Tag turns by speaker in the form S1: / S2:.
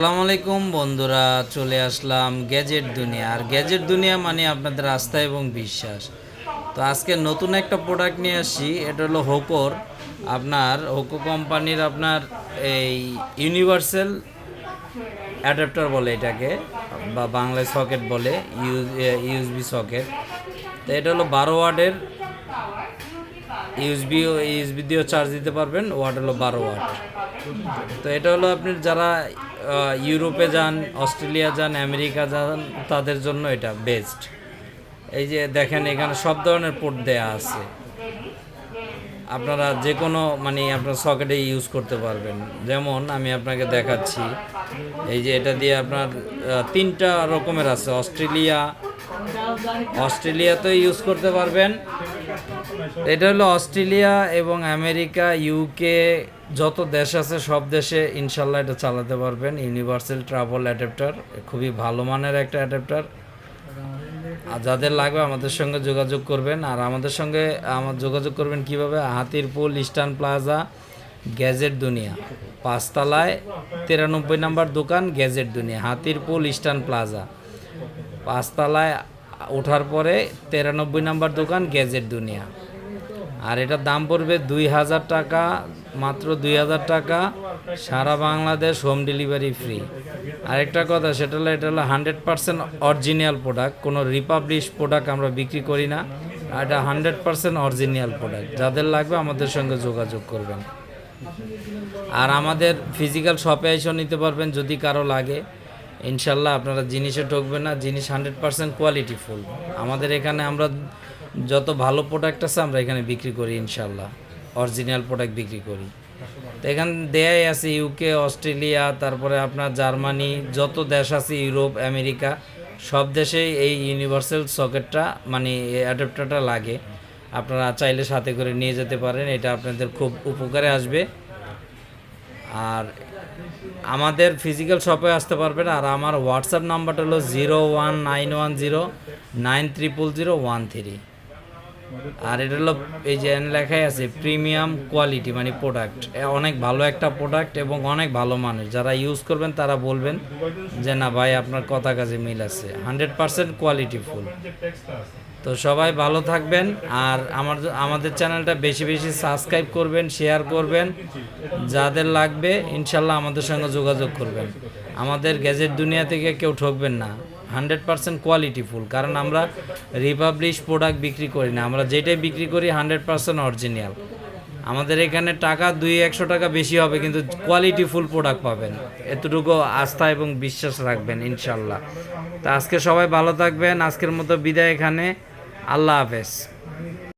S1: আসসালামু আলাইকুম বন্ধুরা, চলে আসলাম গ্যাজেট দুনিয়া। আর গ্যাজেট দুনিয়া মানে আপনাদের আস্থা এবং বিশ্বাস। তো আজকে নতুন একটা প্রোডাক্ট নিয়ে আসছি, এটা হলো হোকোর আপনার হোকো কোম্পানির আপনার এই ইউনিভার্সাল অ্যাডাপ্টার বলে এটাকে, বা বাংলায় সকেট বলে ইউএসবি সকেট তো এটা হলো বারো ওয়ার্ডের ইউএসবি ইউএসবি দিয়েও চার্জ দিতে পারবেন, ওয়াট হলো বারো ওয়াট। তো এটা হলো আপনি যারা ইউরোপে যান, অস্ট্রেলিয়া যান, আমেরিকা যান, তাদের জন্য এটা বেস্ট এই যে দেখেন, এখানে সব ধরনের পোর্ট দেয়া আছে। আপনারা যে কোনো মানে আপনার সকেটে ইউজ করতে পারবেন। যেমন আমি আপনাকে দেখাচ্ছি, এই যে এটা দিয়ে আপনার তিনটা রকমের আছে। অস্ট্রেলিয়া অস্ট্রেলিয়াতে ইউজ করতে পারবেন। এটা হলো অস্ট্রেলিয়া এবং আমেরিকা ইউকে যত দেশ আছে সব দেশে ইনশাল্লাহ এটা চালাতে পারবেন। ইউনিভার্সাল ট্রাভেল অ্যাডাপ্টার খুবই ভালো মানের একটা অ্যাডাপ্টার আর যাদের লাগবে আমাদের সঙ্গে যোগাযোগ করবেন। আর আমাদের সঙ্গে, আমার যোগাযোগ করবেন কীভাবে? হাতিরপুল ইস্টার্ন প্লাজা গ্যাজেট দুনিয়া পাঁচতলায় তিরানব্বই নাম্বার দোকান গ্যাজেট দুনিয়া হাতিরপুল ইস্টার্ন প্লাজা পাঁচতলায় ওঠার পরে তেরানব্বই নাম্বার দোকান, গ্যাজেট দুনিয়া। আর এটার দাম পড়বে দুই হাজার টাকা, মাত্র দুই হাজার টাকা। সারা বাংলাদেশ হোম ডেলিভারি ফ্রি আরেকটা কথা, সেটা হলো, এটা হলো হান্ড্রেড পার্সেন্ট অরিজিনাল প্রোডাক্ট কোনো রিপাবলিশ প্রোডাক্ট আমরা বিক্রি করি না। আর এটা হান্ড্রেড পার্সেন্ট অরিজিনাল প্রোডাক্ট যাদের লাগবে আমাদের সঙ্গে যোগাযোগ করবেন। আর আমাদের ফিজিক্যাল শপে এসেও নিতে পারবেন যদি কারও লাগে। ইনশাল্লাহ আপনারা জিনিসে ঠকবেন না, জিনিস হান্ড্রেড পার্সেন্ট কোয়ালিটি ফুল আমাদের এখানে আমরা যত ভালো প্রোডাক্ট আছে আমরা এখানে বিক্রি করি ইনশাল্লাহ অরিজিনাল প্রোডাক্ট বিক্রি করি। তো এখানে দেয়াই আছে ইউকে অস্ট্রেলিয়া, তারপরে আপনার জার্মানি, যত দেশ আছে ইউরোপ, আমেরিকা, সব দেশেই এই ইউনিভার্সাল সকেটটা মানে অ্যাডাপ্টারটা লাগে। আপনারা চাইলে সাথে করে নিয়ে যেতে পারেন, এটা আপনাদের খুব উপকারে আসবে। আর আমাদের ফিজিক্যাল শপে আসতে পারবেন আর আমার হোয়াটসঅ্যাপ নাম্বারটা হলো zero one nine one zero nine triple zero one three আর এটা হলো এই যে লেখাই আছে প্রিমিয়াম কোয়ালিটি মানে প্রোডাক্ট অনেক ভালো একটা প্রোডাক্ট এবং অনেক ভালো মানুষ। যারা ইউজ করবেন তারা বলবেন যে, না ভাই, আপনার কথা কাজে মিল আছে। হান্ড্রেড পার্সেন্ট কোয়ালিটি ফুল তো সবাই ভালো থাকবেন আর আমার আমাদের চ্যানেলটা বেশি বেশি সাবস্ক্রাইব করবেন, শেয়ার করবেন। যাদের লাগবে, ইনশাল্লাহ আমাদের সঙ্গে যোগাযোগ করবেন। আমাদের গ্যাজেট দুনিয়া থেকে কেউ ঠকবেন না। হান্ড্রেড পার্সেন্ট কোয়ালিটি ফুল, কারণ আমরা রিপাবলিশ প্রোডাক্ট বিক্রি করি না। আমরা যেটাই বিক্রি করি, হান্ড্রেড পার্সেন্ট অরিজিনাল আমাদের এখানে টাকা দুই একশো টাকা বেশি হবে, কিন্তু কোয়ালিটি ফুল প্রোডাক্ট পাবেন। এতটুকু আস্থা এবং বিশ্বাস রাখবেন, ইনশাল্লাহ। তা আজকে সবাই ভালো থাকবেন। আজকের মতো বিদায় এখানে। আল্লাহ হাফেজ